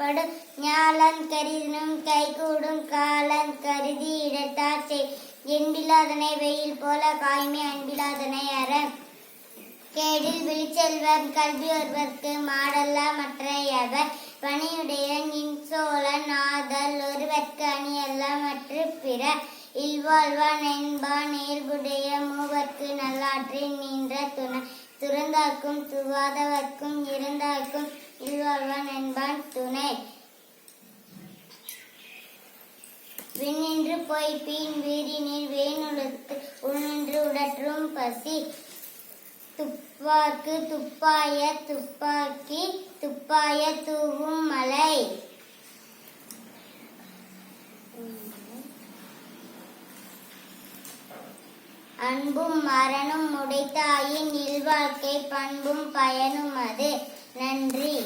ஞாலன் கரிதினும் கைகூடும். காலன் கருதி இடத்தாச்சை. என்பிலாதனை வெயில் போல காய்மை அன்பிலாதனை அற. கேடில் விழிச்செல்வர் கல்வி ஒருவர்க்கு மாடல்லா மற்றையவர். பணியுடையன் இன்சோழன் ஆதல் ஒருவர்க்கு அணியல்ல மற்ற பிற. இல்வாழ்வான் என்பான் இயல்புடைய மூவர்க்கு நல்லாற்றின் நின்ற துணை. துறந்தாக்கும் துவாதவர்க்கும் இருந்தாக்கும் இல்வாழ்வான் என்பான் துணை. விண்ணின்று போய் பீன் நீர் வேணுலத்து உள்நின்று உடற்றும் பசி. துப்பாக்கு துப்பாய துப்பாக்கி துப்பாய தூவும் மலை. அன்பும் மரணும் உடைத்தாயின் இல்வாழ்க்கை பண்பும் பயனும் அது. நன்றி.